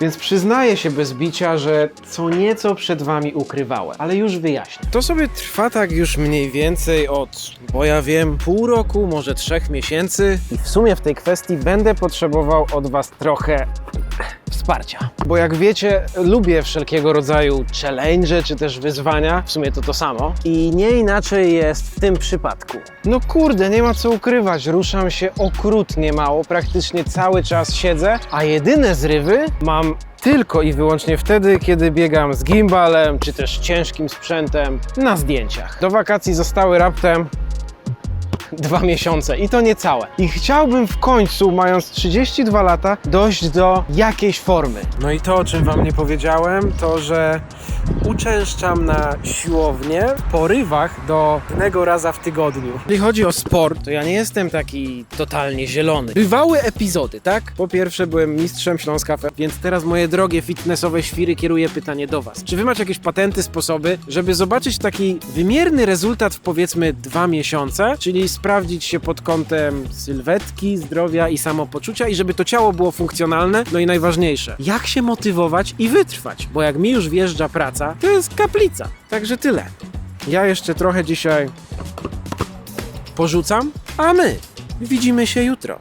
Więc przyznaję się bez bicia, że co nieco przed wami ukrywałem, ale już wyjaśnię. To sobie trwa tak już mniej więcej od, bo ja wiem, pół roku, może trzech miesięcy. I w sumie w tej kwestii będę potrzebował od was trochę wsparcia. Bo jak wiecie, lubię wszelkiego rodzaju challenge czy też wyzwania. W sumie to to samo. I nie inaczej jest w tym przypadku. No kurde, nie ma co ukrywać. Ruszam się okrutnie mało, praktycznie cały czas siedzę, a jedyne zrywy mam tylko i wyłącznie wtedy, kiedy biegam z gimbalem czy też ciężkim sprzętem na zdjęciach. Do wakacji zostały raptem dwa miesiące i to nie całe. I chciałbym w końcu, mając 32 lata, dojść do jakiejś formy. No i to, o czym wam nie powiedziałem, to że uczęszczam na siłownię w porywach do jednego raza w tygodniu. Jeśli chodzi o sport, to ja nie jestem taki totalnie zielony. Bywały epizody, tak? Po pierwsze byłem mistrzem Śląska, więc teraz moje drogie fitnessowe świry kieruję pytanie do was. Czy wy macie jakieś patenty, sposoby, żeby zobaczyć taki wymierny rezultat w powiedzmy dwa miesiące, czyli sprawdzić się pod kątem sylwetki, zdrowia i samopoczucia i żeby to ciało było funkcjonalne, no i najważniejsze, jak się motywować i wytrwać, bo jak mi już wjeżdża praca, to jest kaplica. Także tyle. Ja jeszcze trochę dzisiaj porzucam, a my widzimy się jutro.